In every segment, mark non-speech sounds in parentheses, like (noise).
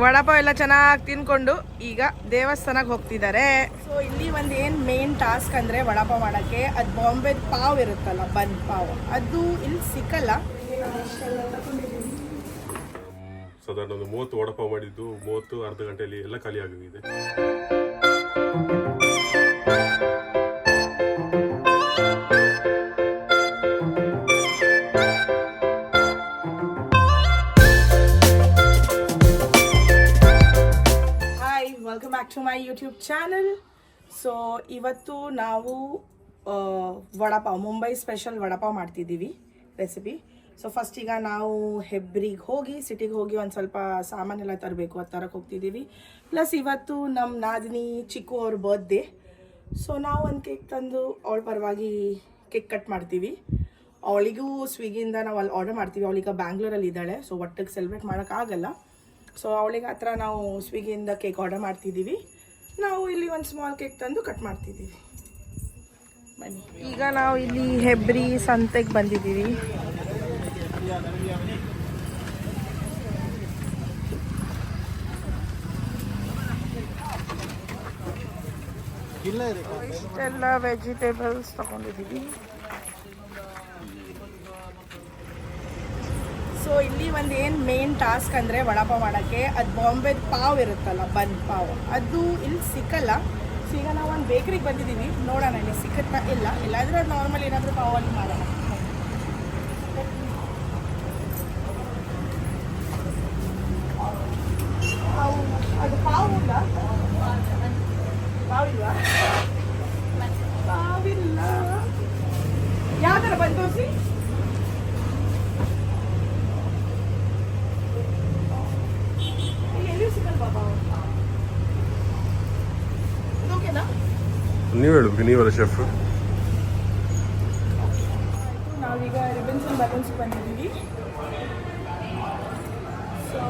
ವಡಪಾವ್ ಎಲ್ಲ ಚೆನ್ನಾಗಿ ತಿನ್ಕೊಂಡು ಈಗ ದೇವಸ್ಥಾನಕ್ಕೆ ಹೋಗ್ತಿದ್ದಾರೆ ಸೊ ಇಲ್ಲಿ ಒಂದು ಏನು ಮೇನ್ ಟಾಸ್ಕ್ ಅಂದರೆ ವಡಾಪಾವ್ ಮಾಡೋಕ್ಕೆ ಅದು ಬಾಂಬೆ ಪಾವ್ ಇರುತ್ತಲ್ಲ ಬನ್ ಪಾವ್. ಅದು ಇಲ್ಲಿ ಸಿಕ್ಕಲ್ಲ. ಸಾಧಾರಣ ಒಂದು ಮೂವತ್ತು ವಡಪಾವ್ ಮಾಡಿದ್ದು ಮೂವತ್ತು ಅರ್ಧ ಗಂಟೆಯಲ್ಲಿ ಎಲ್ಲ ಖಾಲಿ ಆಗಿದೆ back to my YouTube channel so ಇವತ್ತು ನಾವು ವಡಪಾವ್, ಮುಂಬೈ ಸ್ಪೆಷಲ್ ವಡಪಾವ್ ಮಾಡ್ತಿದ್ದೀವಿ ರೆಸಿಪಿ ಸೊ ಫಸ್ಟ್ ಈಗ ನಾವು ಹೆಬ್ರಿಗೆ ಹೋಗಿ ಸಿಟಿಗೆ ಹೋಗಿ ಒಂದು ಸ್ವಲ್ಪ ಸಾಮಾನೆಲ್ಲ ತರಬೇಕು, ಅದು ತರಕ್ಕೆ ಹೋಗ್ತಿದ್ದೀವಿ. ಪ್ಲಸ್ ಇವತ್ತು ನಮ್ಮ ನಾದಿನಿ ಚಿಕ್ಕು ಅವ್ರ ಬರ್ತ್ಡೇ ಸೊ ನಾವು ಒಂದು ಕೇಕ್ ತಂದು, ಅವಳ ಪರವಾಗಿ ಕೇಕ್ ಕಟ್ ಮಾಡ್ತೀವಿ. ಅವಳಿಗೂ ಸ್ವಿಗ್ಗಿಯಿಂದ ನಾವು ಅಲ್ಲಿ ಆರ್ಡರ್ ಮಾಡ್ತೀವಿ. ಅವಳೀಗ ಬ್ಯಾಂಗ್ಳೂರಲ್ಲಿ ಇದ್ದಾಳೆ ಸೊ ಒಟ್ಟಿಗೆ ಸೆಲೆಬ್ರೇಟ್ ಮಾಡೋಕ್ಕಾಗಲ್ಲ ಸೊ ಅವಳಿಗೆ ಹತ್ರ ನಾವು ಸ್ವಿಗ್ಗಿಯಿಂದ ಕೇಕ್ ಆರ್ಡರ್ ಮಾಡ್ತಿದ್ದೀವಿ ನಾವು ಇಲ್ಲಿ ಒಂದು ಸ್ಮಾಲ್ ಕೇಕ್ ತಂದು ಕಟ್ ಮಾಡ್ತಿದ್ದೀವಿ ಬನ್ನಿ. ಈಗ ನಾವು ಇಲ್ಲಿ ಹೆಬ್ರಿ ಸಂತೆಗೆ ಬಂದಿದ್ದೀವಿ. ಇಷ್ಟೆಲ್ಲ ವೆಜಿಟೇಬಲ್ಸ್ ತಗೊಂಡಿದ್ದೀವಿ. ಸೊ ಇಲ್ಲಿ ಒಂದು ಏನು ಮೇನ್ ಟಾಸ್ಕ್ ಅಂದರೆ ವಡಪ ಮಾಡೋಕ್ಕೆ ಅದು ಬಾಂಬೆ ಪಾವ್ ಇರುತ್ತಲ್ಲ, ಬನ್ ಪಾವ್. ಅದು ಇಲ್ಲಿ ಸಿಕ್ಕಲ್ಲ. ಸೊ ಈಗ ನಾವು ಒಂದು ಬೇಕ್ರಿಗೆ ಬಂದಿದ್ದೀವಿ ನೋಡೋಣ, ಇಲ್ಲಿ ಸಿಕ್ಕತ್ತಾ ಇಲ್ಲ. ಇಲ್ಲಾಂದರೆ ಅದು ನಾರ್ಮಲ್ ಏನಾದರೂ ಪಾವಲ್ಲಿ ಮಾಡೋಣ ಪಾವು ಅದು ಪಾವು ಇಲ್ಲ ಪಾವಿಲ್ವಾ ಪಾವಿಲ್ಲ ಯಾವ ಥರ ಬಂದು ತೋರಿಸಿ ಎಲ್ಲಿ ಸಿಗಲ್ವಾ ಪಾವು ಇದು ಓಕೆನಾ ನೀವು ಹೇಳ್ಬೇಕು ನೀವಲ್ಲ ಶೆಫ್ ಆಯ್ತು ನಾವೀಗ ರಿಬನ್ಸ್ ಅಂಡ್ ಬಲೂನ್ಸ್ ಬಂದಿದ್ದೀವಿ. ಸೊ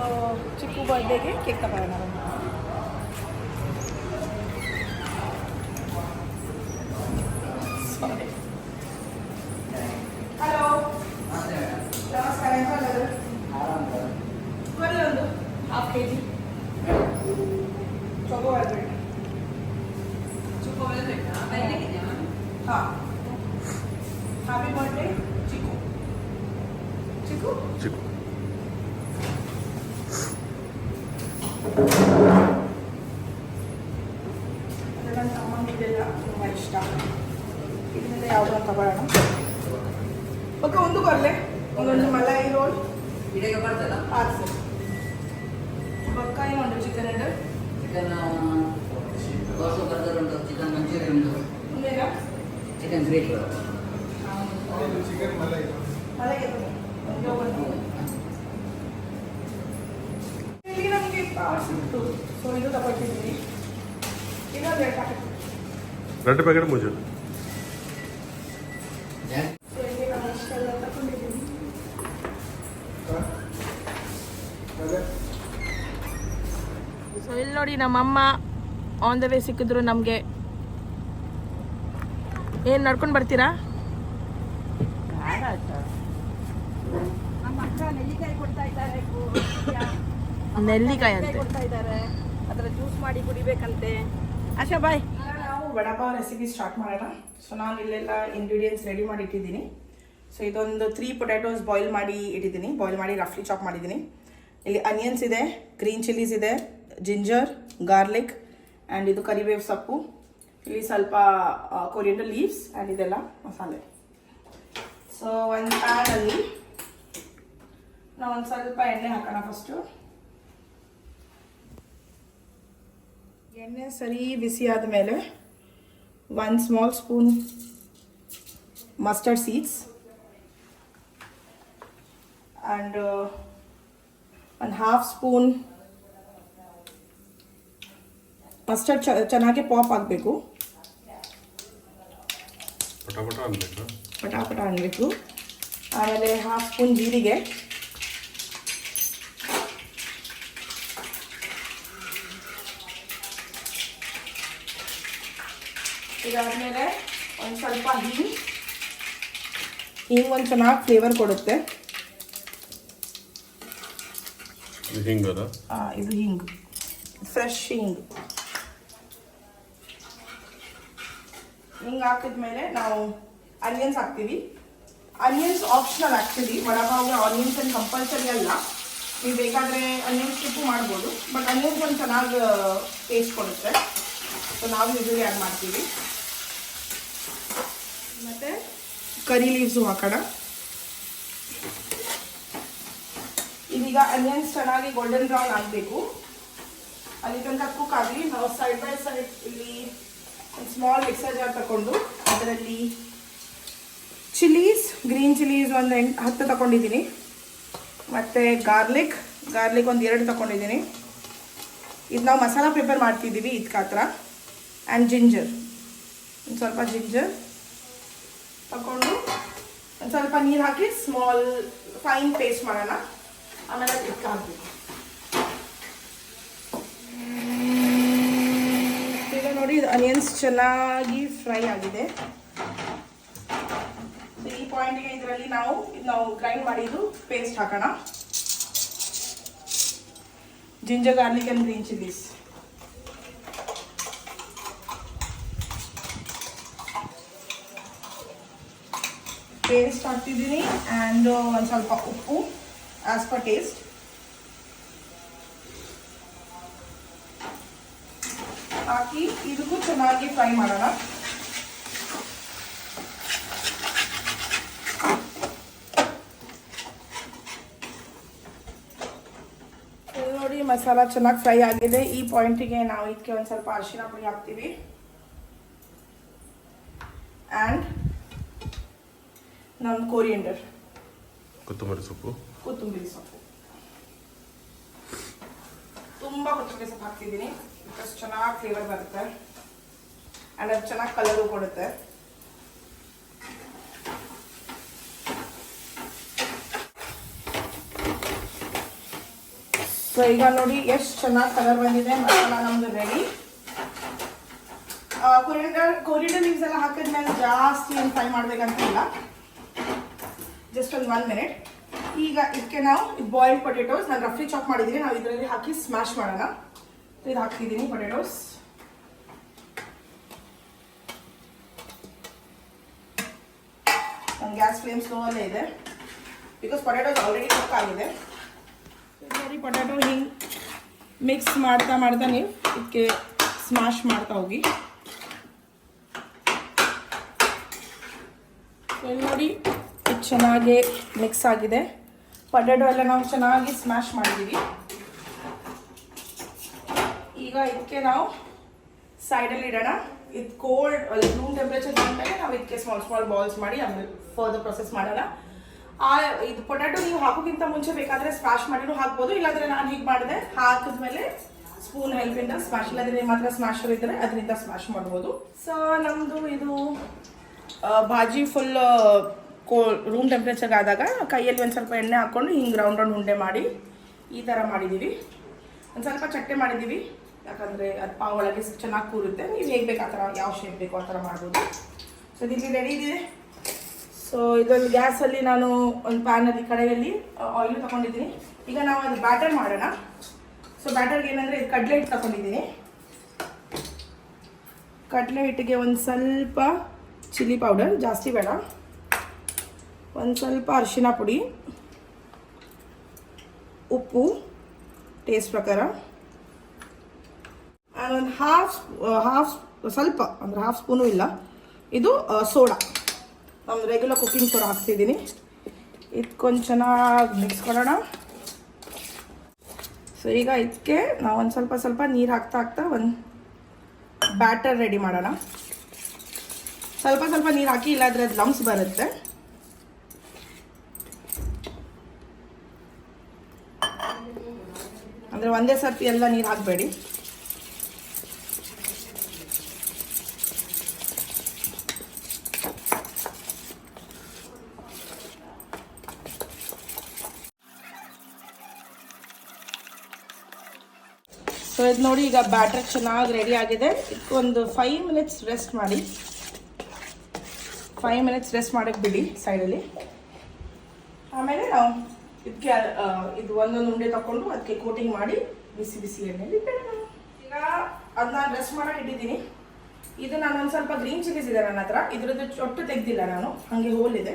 ಚಿಕ್ಕು ಬರ್ಡೇಗೆ ಕೇಕ್ ತಗೊಳ್ಳೋಣ ಬನ್ನಿ. Sorry. ಹಲೋ ನಮಸ್ಕಾರ ಎಂತ ಮಾಡೋದು? ಬರಲಿ ಒಂದು ಹಾಫ್ ಕೆ ಜಿ ಚೊಕೋ ಬರ್ಬೇಡಿ ಹಾಂ ಹ್ಯಾಪಿ ಬರ್ಡೇ ಚಿಕ್ಕು ಚಿಕ್ಕು ಚಿಕ್ಕು ಅದು ನನ್ನ ತಮ್ಮನಿಗೆಲ್ಲ ತುಂಬ ಇಷ್ಟ. ಇದರಿಂದ ಯಾವುದೋ ಒಂದು ತಗೊಳ್ಳೋಣ? ಓಕೆ ಒಂದು ಬರಲೆ. ಒಂದೊಂದು ಮಲಾಯಿ ರೋಲ್. ಇಡೀಗ ಬರ್ತದ? ಪಾರ್ಸಲ್ ಬೊಕ್ಕ ಇನ್ನೊಂದು chicken head chicken dosa burger ಉಂಟು ಚಿಕನ್ ಮಂಚೂರಿ ಉಂಟು ಮುಂದೇನಾ ಚಿಕನ್ ಒಂದು ಒಂದು ಇಲ್ಲಿ ನಮಗೆ ಸೊ ಇದು ತಗೊಳ್ತಿದ್ದೀನಿ ಇನ್ನೊಂದು ಎರಡು ಪ್ಯಾಕೆಟ್ ತಗೊಂಡಿದ್ದೀನಿ ಸೊ ಇಲ್ಲಿ ನೋಡಿ ನಮ್ಮಮ್ಮ ಆನ್ ದ ವೇ ಸಿಕ್ಕಿದ್ರು ನಮಗೆ. ಏನು ನಡ್ಕೊಂಡು ಬರ್ತೀರಾ? ನೆಲ್ಲಿಕಾಯಿ ಕೊಡ್ತಾ ಇದ್ದಾರೆ ನೆಲ್ಲಿಕಾಯಿ ಅಂತೆ. ಕೊಡ್ತಾ ಇದ್ದಾರೆ ಅದರ ಜ್ಯೂಸ್ ಮಾಡಿ ಕುಡಿಬೇಕಂತೆ. ಆಶಾ ಬಾಯ್ ನಾವು ವಡಪಾವ್ ರೆಸಿಪಿ ಸ್ಟಾರ್ಟ್ ಮಾಡೋಣ. ಸೊ ನಾನು ಇಲ್ಲೆಲ್ಲ ಇಂಗ್ರೀಡಿಯೆಂಟ್ಸ್ ರೆಡಿ ಮಾಡಿ ಇಟ್ಟಿದ್ದೀನಿ ಸೊ ಇದೊಂದು ತ್ರೀ ಪೊಟ್ಯಾಟೋಸ್ ಬಾಯ್ಲ್ ಮಾಡಿ ಇಟ್ಟಿದ್ದೀನಿ. ಬಾಯ್ಲ್ ಮಾಡಿ ರಫ್ಲಿ ಚಾಪ್ ಮಾಡಿದ್ದೀನಿ. ಇಲ್ಲಿ ಅನಿಯನ್ಸ್ ಇದೆ ಗ್ರೀನ್ ಚಿಲ್ಲೀಸ್ ಇದೆ ಜಿಂಜರ್ ಗಾರ್ಲಿಕ್ ಆ್ಯಂಡ್ ಇದು ಕರಿಬೇವು ಸೊಪ್ಪು. ಇಲ್ಲಿ ಸ್ವಲ್ಪ ಕೊರಿಯಂಡರ್ ಲೀವ್ಸ್ ಆ್ಯಂಡ್ ಇದೆಲ್ಲ ಮಸಾಲೆ. ಸೊ ಒಂದು ಪ್ಯಾನಲ್ಲಿ ನಾವು ಒಂದು ಸ್ವಲ್ಪ ಎಣ್ಣೆ ಹಾಕೋಣ ಫಸ್ಟು ಎಣ್ಣೆ ಸರಿ ಬಿಸಿ ಆದಮೇಲೆ one small spoon mustard seeds and ಒಂದು ಹಾಫ್ ಸ್ಪೂನ್ ಮಸ್ಟರ್ಡ್ ಚೆನ್ನಾಗಿ ಪಾಪ್ ಆಗಬೇಕು. ಪಟ ಪಟ ಅನ್ಬೇಕಾ ಪಟಾಪಟ ಅನ್ನಬೇಕು ಆಮೇಲೆ ಹಾಫ್ ಸ್ಪೂನ್ ಜೀರಿಗೆ. ಇದಾದಮೇಲೆ ಒಂದು ಸ್ವಲ್ಪ ಹಿಂಗ್ ಹಿಂಗ್ ಒಂದು ಚೆನ್ನಾಗಿ ಫ್ಲೇವರ್ ಕೊಡುತ್ತೆ. ಈ ಹಿಂಗದ ಆ, ಇದು ಹಿಂಗ್. ಫ್ರೆಶ್ ಹಿಂಗ್. ಹಿಂಗ್ ಹಾಕಿದ್ಮೇಲೆ ನಾವು ಅನಿಯನ್ಸ್ ಹಾಕ್ತೀವಿ. ಅನಿಯನ್ಸ್ ಆಪ್ಷನಲ್ ಆ್ಯಕ್ಚುಲಿ ವಡಪಾವ್ಗೆ ಆನಿಯನ್ಸ್ ಏನು ಕಂಪಲ್ಸರಿ ಅಲ್ಲ. ನೀವು ಬೇಕಾದರೆ ಅನಿಯನ್ಸ್ ಸ್ಟಿಪ್ಪು ಮಾಡ್ಬೋದು. ಬಟ್ ಅನಿಯನ್ಸ್ ಒಂದು ಚೆನ್ನಾಗಿ ಟೇಸ್ಟ್ ಕೊಡುತ್ತೆ. ಸೊ ನಾವು ಯೂಶಲಿ ಆ್ಯಡ್ ಮಾಡ್ತೀವಿ. ಮತ್ತು? ಕರಿ ಲೀವ್ಸು ಹಾಕೋಣ. ಇದೀಗ ಅನಿಯನ್ಸ್ ಚೆನ್ನಾಗಿ ಗೋಲ್ಡನ್ ಬ್ರೌನ್ ಆಗಬೇಕು. ಅಲ್ಲಿ ತನಕ ಕುಕ್ ಆಗಲಿ. ನಾವು ಸೈಡ್ ಬೈ ಸೈಡ್ ಇಲ್ಲಿ ಒಂದು ಸ್ಮಾಲ್ ಮಿಕ್ಸರ್ ಜಾರ್ ತಗೊಂಡು ಅದರಲ್ಲಿ ಚಿಲ್ಲೀಸ್ ಗ್ರೀನ್ ಚಿಲ್ಲೀಸ್ ಒಂದು ಎಂಟು, ಹತ್ತು ತಗೊಂಡಿದ್ದೀನಿ ಮತ್ತು ಗಾರ್ಲಿಕ್ ಗಾರ್ಲಿಕ್ ಒಂದು ಎರಡು ತಗೊಂಡಿದ್ದೀನಿ ಇದು ನಾವು ಮಸಾಲ ಪ್ರಿಪೇರ್ ಮಾಡ್ತಿದ್ದೀವಿ ಇದಕ್ಕೆ ಹತ್ರ ಆ್ಯಂಡ್ ಜಿಂಜರ್ ಒಂದು ಸ್ವಲ್ಪ ಜಿಂಜರ್ ತಗೊಂಡು ಒಂದು ಸ್ವಲ್ಪ ನೀರು ಹಾಕಿ ಸ್ಮಾಲ್ ಫೈನ್ ಪೇಸ್ಟ್ ಮಾಡೋಣ. ಆಮೇಲೆ ಇದಕ್ಕೆ ಈಗ ನೋಡಿ ಅನಿಯನ್ಸ್ ಚೆನ್ನಾಗಿ ಫ್ರೈ ಆಗಿದೆ. ಈ ಪಾಯಿಂಟ್ಗೆ ಇದರಲ್ಲಿ ನಾವು ನಾವು ಗ್ರೈಂಡ್ ಮಾಡಿದ್ದು ಪೇಸ್ಟ್ ಹಾಕೋಣ. Ginger garlic and green chillies paste ಹಾಕ್ತಿದ್ದೀನಿ ಆ್ಯಂಡ್ ಒಂದು ಸ್ವಲ್ಪ ಉಪ್ಪು ಆ್ಯಸ್ ಪರ್ ಟೇಸ್ಟ್ ಹಾಕಿ ಇದಕ್ಕೂ ಚೆನ್ನಾಗಿ ಫ್ರೈ ಮಾಡೋಣ. ನೋಡಿ ಮಸಾಲ ಚೆನ್ನಾಗಿ ಫ್ರೈ ಆಗಿದೆ. ಈ ಪಾಯಿಂಟಿಗೆ ನಾವು ಇದಕ್ಕೆ ಒಂದು ಸ್ವಲ್ಪ ಅರಿಶಿನ ಪುಡಿ ಹಾಕ್ತೀವಿ. ಆ್ಯಂಡ್ ನಮ್ಮ ಕೋರಿಯಂಡರ್ ಕೊತ್ತಂಬರಿ ಸೊಪ್ಪು. ಕೊತ್ತಂಬರಿ ಸೊಪ್ಪು. ತುಂಬ ಕೊತ್ತಂಬರಿ ಸೊಪ್ಪು ಹಾಕ್ತಿದ್ದೀನಿ. ಬಿಕಾಸ್ ಚೆನ್ನಾಗಿ ಫ್ಲೇವರ್ ಬರುತ್ತೆ. ಆ್ಯಂಡ್ ಅದು ಚೆನ್ನಾಗಿ ಕಲರು ಕೊಡುತ್ತೆ. ಸೊ ಈಗ ನೋಡಿ ಎಷ್ಟು ಚೆನ್ನಾಗಿ ಕಲರ್ ಬಂದಿದೆ, ಮಸಾಲ ನಮ್ದು ರೆಡಿ ಕೊರಿಯಂಡರ್ ಕೊರಿಯಂಡರ್ ಲೀವ್ಸ್ ಎಲ್ಲ ಹಾಕಿದ್ಮೇಲೆ ಜಾಸ್ತಿ ಏನು ಫ್ರೈ ಮಾಡ್ಬೇಕಂತ ಇಲ್ಲ ಜಸ್ಟ್ ಒಂದು ಒನ್ ಮಿನಿಟ್ ಈಗ ಇದಕ್ಕೆ ನಾವು ಬಾಯ್ಲ್ಡ್ ಪೊಟೇಟೋಸ್ ನಾನು ರಫ್ಲಿ ಚಾಪ್ ಮಾಡಿದ್ದೀನಿ ನಾವು ಇದರಲ್ಲಿ ಹಾಕಿ ಸ್ಮ್ಯಾಶ್ ಮಾಡೋಣ. ಇದು ಹಾಕ್ತಿದ್ದೀನಿ ಪೊಟೆಟೋಸ್ ನನ್ನ ಗ್ಯಾಸ್ ಫ್ಲೇಮ್ ಸ್ಲೋ ಅಲ್ಲೇ ಇದೆ ಬಿಕಾಸ್ ಪೊಟ್ಯಾಟೋಸ್ ಆಲ್ರೆಡಿ ಕುಕ್ ಆಗಿದೆ. ನೋಡಿ ಪೊಟ್ಯಾಟೊ ಹಿಂಗೆ ಮಿಕ್ಸ್ ಮಾಡ್ತಾ ಮಾಡ್ತಾ ನೀವು ಇದಕ್ಕೆ ಸ್ಮ್ಯಾಶ್ ಮಾಡ್ತಾ ಹೋಗಿ. ನೋಡಿ, ಇದು ಚೆನ್ನಾಗಿ ಮಿಕ್ಸ್ ಆಗಿದೆ. ಪೊಟ್ಯಾಟೊ ಎಲ್ಲ ನಾವು ಚೆನ್ನಾಗಿ ಸ್ಮ್ಯಾಶ್ ಮಾಡಿದ್ದೀವಿ. ಈಗ ಇದಕ್ಕೆ ನಾವು ಸೈಡಲ್ಲಿ ಇಡೋಣ. ಇದು ಕೋಲ್ಡ್ ರೂಮ್ ಟೆಂಪ್ರೇಚರ್ ಬಂದಮೇಲೆ ನಾವು ಇದಕ್ಕೆ ಸ್ಮಾಲ್ ಸ್ಮಾಲ್ ಬಾಲ್ಸ್ ಮಾಡಿ ಆಮೇಲೆ ಫರ್ದರ್ ಪ್ರೊಸೆಸ್ ಮಾಡೋಣ. ಆ, ಇದು ಪೊಟ್ಯಾಟೊ ನೀವು ಹಾಕೋಕ್ಕಿಂತ ಮುಂಚೆ ಬೇಕಾದರೆ ಸ್ಮ್ಯಾಶ್ ಮಾಡಿನೂ ಹಾಕ್ಬೋದು. ಇಲ್ಲಾಂದರೆ ನಾನು ಹೀಗೆ ಮಾಡಿದೆ, ಹಾಕಿದ್ಮೇಲೆ ಸ್ಪೂನ್ ಹೆಲ್ಪಿಂದ ಸ್ಮ್ಯಾಶ್ ಇಲ್ಲಾಂದರೆ ನಿಮ್ಮ ಹತ್ರ ಸ್ಮ್ಯಾಶರ್ ಇದ್ದರೆ ಅದರಿಂದ ಸ್ಮ್ಯಾಶ್ ಮಾಡ್ಬೋದು. ಸೊ ನಮ್ಮದು ಇದು ಭಾಜಿ ಫುಲ್ ಕೋ ರೂಮ್ ಟೆಂಪ್ರೇಚರ್ಗೆ ಆದಾಗ ಕೈಯಲ್ಲಿ ಒಂದು ಸ್ವಲ್ಪ ಎಣ್ಣೆ ಹಾಕ್ಕೊಂಡು ಹಿಂಗೆ ರೌಂಡ್ ರೌಂಡ್ ಉಂಡೆ ಮಾಡಿ ಈ ಥರ ಮಾಡಿದ್ದೀವಿ ಒಂದು ಸ್ವಲ್ಪ ಚಟ್ಟೆ ಮಾಡಿದ್ದೀವಿ ಯಾಕಂದರೆ ಅದು ಪಾವ್ ಒಳಗೆ ಚೆನ್ನಾಗಿ ಕೂರುತ್ತೆ. ನೀವು ಹೇಗೆ ಬೇಕು ಆ ಥರ, ಯಾವ ಶೇಪ್ ಬೇಕು ಆ ಥರ ಮಾಡ್ಬೋದು. ಸೊ ಇಲ್ಲಿ ರೆಡಿ ಇದೆ? ಸೊ ಇದೊಂದು ಗ್ಯಾಸಲ್ಲಿ ನಾನು ಒಂದು ಪ್ಯಾನಲ್ಲಿ ಕಡೆಯಲ್ಲಿ ಆಯಿಲ್ ತಗೊಂಡಿದ್ದೀನಿ. ಈಗ ನಾವು ಅದು ಬ್ಯಾಟರ್ ಮಾಡೋಣ. ಸೊ ಬ್ಯಾಟರ್ಗೆ ಏನಂದರೆ ಇದು ಕಡಲೆ ಹಿಟ್ಟು ತಗೊಂಡಿದ್ದೀನಿ. ಕಡಲೆ ಹಿಟ್ಟಿಗೆ ಒಂದು ಸ್ವಲ್ಪ ಚಿಲ್ಲಿ ಪೌಡರ್ ಜಾಸ್ತಿ ಬೇಡ. ಒಂದು ಸ್ವಲ್ಪ ಅರಿಶಿನ ಪುಡಿ, ಉಪ್ಪು ಟೇಸ್ಟ್ ಪ್ರಕಾರ. ಆ್ಯಂಡ್ ಒಂದು ಹಾಫ್ ಹಾಫ್ ಸ್ವಲ್ಪ, ಅಂದರೆ ಹಾಫ್ ಸ್ಪೂನು ಇಲ್ಲ. ಇದು ಸೋಡಾ. ನಮ್ಮ ರೆಗ್ಯುಲರ್ ಕುಕ್ಕಿಂಗ್ ಸೋಡಾ ಹಾಕ್ತಿದ್ದೀನಿ. ಇದಕ್ಕೊಂದು ಚೆನ್ನಾಗಿ ಮಿಕ್ಸ್ ಮಾಡೋಣ ಸೊ ಈಗ ಇದಕ್ಕೆ ನಾವು ಒಂದು ಸ್ವಲ್ಪ ಸ್ವಲ್ಪ ನೀರು ಹಾಕ್ತಾ ಹಾಕ್ತಾ ಒಂದು ಬ್ಯಾಟರ್ ರೆಡಿ ಮಾಡೋಣ. ಸ್ವಲ್ಪ ಸ್ವಲ್ಪ ನೀರು ಹಾಕಿ, ಇಲ್ಲಾದರೆ ಅದು ಲಮ್ಸ್ ಬರುತ್ತೆ. ಅಂದರೆ ಒಂದೇ ಸರ್ತಿ ಎಲ್ಲ ನೀರು ಹಾಕಬೇಡಿ. ಇದು ನೋಡಿ ಈಗ ಬ್ಯಾಟರ್ ಚೆನ್ನಾಗಿ ರೆಡಿ ಆಗಿದೆ. ಇದಕ್ಕೊಂದು ಫೈವ್ ಮಿನಿಟ್ಸ್ ರೆಸ್ಟ್ ಮಾಡಿ. ಫೈವ್ ಮಿನಿಟ್ಸ್ ರೆಸ್ಟ್ ಮಾಡೋಕ್ಕೆ ಬಿಡಿ ಸೈಡಲ್ಲಿ ಆಮೇಲೆ ನಾವು ಇದಕ್ಕೆ ಇದು ಒಂದೊಂದು ಉಂಡೆ ತಕೊಂಡು ಅದಕ್ಕೆ ಕೋಟಿಂಗ್ ಮಾಡಿ ಬಿಸಿ ಬಿಸಿ ಬಿಡೋಣ. ಈಗ ಅದನ್ನ ರೆಸ್ಟ್ ಮಾಡೋಕೆ ಇಟ್ಟಿದ್ದೀನಿ. ಇದು ನಾನು ಒಂದು ಸ್ವಲ್ಪ ಗ್ರೀನ್ ಚಿಲ್ಲೀಸ್ ಇದೆ ನನ್ನ ಹತ್ರ. ಇದ್ರದ್ದು ಚೊಟ್ಟು ತೆಗ್ದಿಲ್ಲ ನಾನು. ಹಾಗೆ ಹೋಲಿದೆ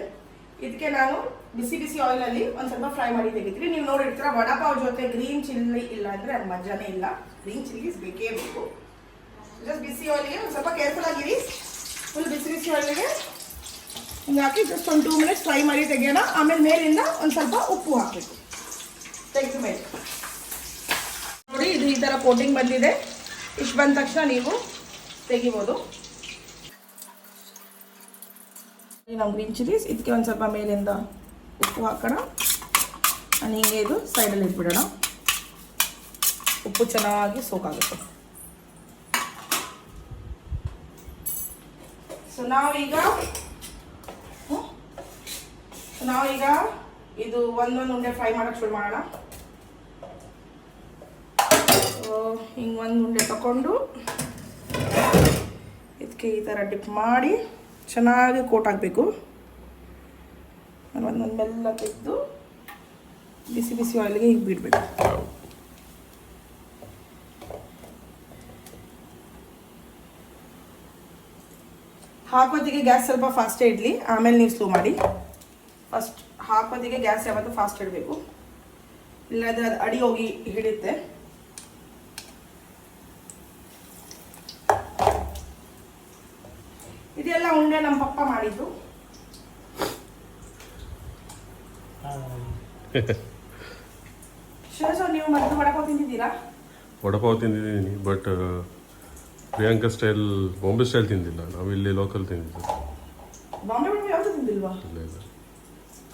ಇದಕ್ಕೆ ನಾನು ಬಿಸಿ ಬಿಸಿ ಆಯಿಲಲ್ಲಿ ಒಂದು ಸ್ವಲ್ಪ ಫ್ರೈ ಮಾಡಿ ತೆಗಿತೀನಿ. ನೀವು ನೋಡಿರ್ತೀರ ವಡಾಪಾವ್ ಜೊತೆ ಗ್ರೀನ್ ಚಿಲ್ಲಿ ಇಲ್ಲ ಅಂದರೆ ಅದು ಮಜಾನೇ ಇಲ್ಲ. ಗ್ರೀನ್ ಚಿಲ್ಲಿಸ್ ಬೇಕೇ ಬೇಕು. ಜಸ್ಟ್ ಬಿಸಿ ಆಯಿಲ್ಗೆ ಒಂದು ಸ್ವಲ್ಪ ಕೇರ್ಫುಲ್ ಆಗಿರಿ. ಫುಲ್ ಬಿಸಿ ಬಿಸಿ ಆಯಿಲ್ಗೆ ಹಿಂಗೆ ಹಾಕಿ ಜಸ್ಟ್ ಒಂದು ಟೂ ಮಿನಿಟ್ಸ್ ಫ್ರೈ ಮಾಡಿ ತೆಗಿಯೋಣ. ಆಮೇಲೆ ಮೇಲಿಂದ ಒಂದು ಸ್ವಲ್ಪ ಉಪ್ಪು ಹಾಕಬೇಕು. ನೋಡಿ, ಇದು ಈ ಥರ ಕೋಟಿಂಗ್ ಬಂದಿದೆ. ಇಷ್ಟು ಬಂದ ತಕ್ಷಣ ನೀವು ತೆಗಿಬೋದು. ನಮ್ಮ ಗ್ರೀನ್ ಚಿಲ್ಲೀಸ್ ಇದಕ್ಕೆ ಒಂದು ಸ್ವಲ್ಪ ಮೇಲಿಂದ ಉಪ್ಪು ಹಾಕೋಣ. ಆ್ಯಂಡ್ ಹಿಂಗೆ ಇದು ಸೈಡಲ್ಲಿ ಇಟ್ಬಿಡೋಣ. ಉಪ್ಪು ಚೆನ್ನಾಗಿ ಸೋಕಾಗುತ್ತೆ. ಸೊ ನಾವೀಗ ನಾವೀಗ ಇದು ಒಂದೊಂದು ಉಂಡೆ ಫ್ರೈ ಮಾಡೋಕ್ಕೆ ಶುರು ಮಾಡೋಣ. ಸೊ ಹಿಂಗೆ ಒಂದು ಉಂಡೆ ತಗೊಂಡು ಇದಕ್ಕೆ ಈ ಥರ ಡಿಪ್ ಮಾಡಿ. ಚೆನ್ನಾಗಿ ಕೋಟ್ ಹಾಕಬೇಕು. ನಾನು ಮೆಲ್ಲ ತೆಗೆದು ಬಿಸಿ ಬಿಸಿ ಆಯಿಲ್ಗೆ ಹೀಗೆ ಬಿಡಬೇಕು. ಹಾಕೋದಿಗೆ ಗ್ಯಾಸ್ ಸ್ವಲ್ಪ ಫಾಸ್ಟೇ ಇಡಲಿ, ಆಮೇಲೆ ನೀವು ಸ್ಲೋ ಮಾಡಿ. ಫಸ್ಟ್ ಹಾಕೋದಿಗೆ ಗ್ಯಾಸ್ ಯಾವತ್ತು ಫಾಸ್ಟ್ ಇಡಬೇಕು. ಇಲ್ಲಾಂದರೆ ಅದು ಅಡಿ ಹೋಗಿ ಹಿಡಿಯುತ್ತೆ ಇದೆಲ್ಲ ಉಂಡೆ ನಮ್ಮ ಪಪ್ಪ ಮಾಡಿದ್ದು (laughs) ನೀವು ವಡಪಾವ್ ತಿಂದಿದ್ದೀರಾ? Vada pav ತಿಂದಿದ್ದೀನಿ but Priyanka style Bombay style ತಿಂದಿಲ್ಲ. ನಾವು ಇಲ್ಲಿ ಲೋಕಲ್ ತಿಂದಿದ್ದು. ಬಾಂಬೆ ವಡಪಾವ್ ಯಾವುದು ತಿಂದಿಲ್ವಾ? ಇಲ್ಲ ಇಲ್ಲ.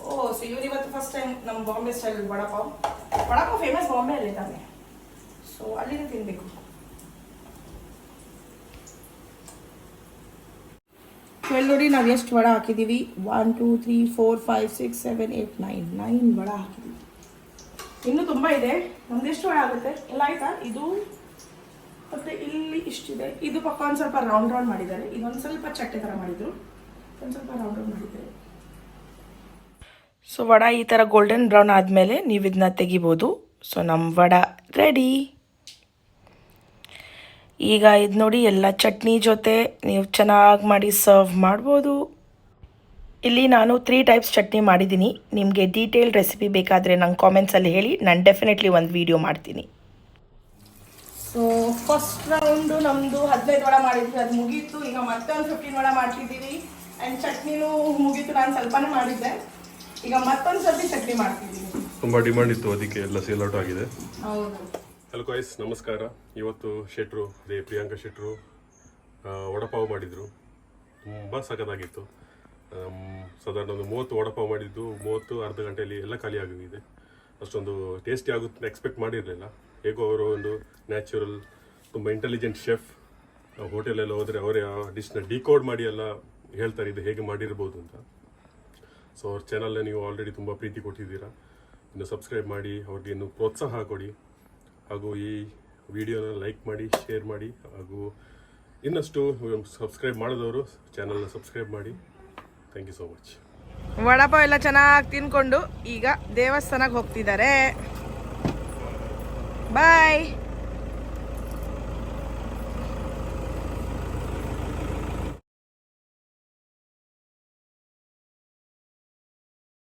ಓ ಸೊ ಇವ್ರು ಇವತ್ತು ಫಸ್ಟ್ ಟೈಮ್ ನಮ್ಮ ಬಾಂಬೆ ಸ್ಟೈಲ್ ವಡಪಾವ್. ವಡಪಾವ್ ಫೇಮಸ್ ಬಾಂಬೆ ಅಲ್ಲಿ ತಾನೆ. ಸೊ ಅಲ್ಲಿಗೆ ತಿನ್ನಬೇಕು ಟ್ವೆಲ್ ನೋಡಿ ನಾವು ಎಷ್ಟು ವಡ ಹಾಕಿದ್ದೀವಿ one two three four five six seven eight nine nine vada ಹಾಕಿದ್ದೀವಿ ಇನ್ನೂ ತುಂಬ ಇದೆ. ನಮ್ದು ಎಷ್ಟು ವಡ ಆಗುತ್ತೆ? ಎಲ್ಲ ಆಯ್ತಾ? ಇದು ಮತ್ತೆ ಇಲ್ಲಿ ಇಷ್ಟಿದೆ. ಇದು ಪಕ್ಕ ಒಂದು ಸ್ವಲ್ಪ ರೌಂಡ್ ರೌಂಡ್ ಮಾಡಿದ್ದಾರೆ. ಇದೊಂದು ಸ್ವಲ್ಪ ಚಟ್ಟೆ ಥರ ಮಾಡಿದ್ರು. ಒಂದು ಸ್ವಲ್ಪ ರೌಂಡ್ ರೌಂಡ್ ಮಾಡಿದ್ದಾರೆ. ಸೊ ವಡ ಈ ಥರ ಗೋಲ್ಡನ್ ಬ್ರೌನ್ ಆದಮೇಲೆ ನೀವು ಇದನ್ನ ತೆಗಿಬೋದು. ಸೊ ನಮ್ಮ ವಡ ರೆಡಿ ಈಗ ಇದು ನೋಡಿ ಎಲ್ಲ ಚಟ್ನಿ ಜೊತೆ ನೀವು ಚೆನ್ನಾಗಿ ಮಾಡಿ ಸರ್ವ್ ಮಾಡ್ಬೋದು. ಇಲ್ಲಿ ನಾನು ತ್ರೀ ಟೈಪ್ಸ್ ಚಟ್ನಿ ಮಾಡಿದ್ದೀನಿ. ನಿಮಗೆ ಡೀಟೇಲ್ ರೆಸಿಪಿ ಬೇಕಾದರೆ ನಂಗೆ ಕಾಮೆಂಟ್ಸಲ್ಲಿ ಹೇಳಿ ನಾನು ಡೆಫಿನೆಟ್ಲಿ ಒಂದು ವಿಡಿಯೋ ಮಾಡ್ತೀನಿ. ಸೊ ಫಸ್ಟ್ ರೌಂಡು ನಮ್ಮದು ಹದಿನೈದು ವಡ ಮಾಡಿದ್ವಿ. ಅದು ಮುಗೀತು. ಈಗ ಮತ್ತೊಂದು ಫಿಫ್ಟೀನ್ ವಡ ಮಾಡ್ತಿದ್ದೀವಿ. ಆ್ಯಂಡ್ ಚಟ್ನಿನೂ ಮುಗೀತು. ನಾನು ಸ್ವಲ್ಪನೇ ಮಾಡಿದ್ದೆ. ಈಗ ಮತ್ತೊಂದು ಸರ್ತಿ ಚಟ್ನಿ ಮಾಡ್ತಿದ್ದೀನಿ. ತುಂಬ ಡಿಮಾಂಡ್ ಇತ್ತು. ಅದಕ್ಕೆ ಎಲ್ಲ ಸೇಲ್ ಔಟ್ ಆಗಿದೆ. ಹೌದು. ಹಲೋ ಕಾಯ್ಸ್ ನಮಸ್ಕಾರ. ಇವತ್ತು ಶೆಟ್ರು, ಅದೇ ಪ್ರಿಯಾಂಕಾ ಶೆಟ್ರು ವಡಪಾವ್ ಮಾಡಿದರು. ತುಂಬ ಸಖತ್ತಾಗಿತ್ತು. ಸಾಧಾರಣ ಒಂದು ಮೂವತ್ತು ವಡಪಾವ್ ಮಾಡಿದ್ದು, ಮೂವತ್ತು ಅರ್ಧ ಗಂಟೆಯಲ್ಲಿ ಎಲ್ಲ ಖಾಲಿ ಆಗಿದೆ ಅಷ್ಟೊಂದು ಟೇಸ್ಟಿ ಆಗುತ್ತೆ ಎಕ್ಸ್ಪೆಕ್ಟ್ ಮಾಡಿರಲಿಲ್ಲ. ಹೇಗೋ ಅವರು ಒಂದು ನ್ಯಾಚುರಲ್ ತುಂಬ ಇಂಟೆಲಿಜೆಂಟ್ ಶೆಫ್ ಹೋಟೆಲೆಲ್ಲ ಹೋದರೆ ಅವರೇ ಆ ಡಿಶ್ನ ಡಿಕೋಡ್ ಮಾಡಿ ಎಲ್ಲ ಹೇಳ್ತಾರೆ, ಇದು ಹೇಗೆ ಮಾಡಿರ್ಬೋದು ಅಂತ. ಸೊ ಅವ್ರ ಚಾನಲ್ನ ನೀವು ಆಲ್ರೆಡಿ ತುಂಬ ಪ್ರೀತಿ ಕೊಟ್ಟಿದ್ದೀರಾ. ಇನ್ನು ಸಬ್ಸ್ಕ್ರೈಬ್ ಮಾಡಿ, ಅವ್ರಿಗೆ ಇನ್ನೂ ಪ್ರೋತ್ಸಾಹ ಕೊಡಿ. ಹಾಗೂ ಈ ವಿಡಿಯೋನ ಲೈಕ್ ಮಾಡಿ, ಶೇರ್ ಮಾಡಿ, ಹಾಗೂ ಇನ್ನಷ್ಟು ಸಬ್ಸ್ಕ್ರೈಬ್ ಮಾಡಿದವರು ಚಾನಲ್ನ ಸಬ್ಸ್ಕ್ರೈಬ್ ಮಾಡಿ. Thank you so much vada pav ಎಲ್ಲ ಚೆನ್ನಾಗಿ ತಿನ್ಕೊಂಡು ಈಗ ದೇವಸ್ಥಾನಕ್ಕೆ ಹೋಗ್ತಿದ್ದಾರೆ. ಬಾಯ್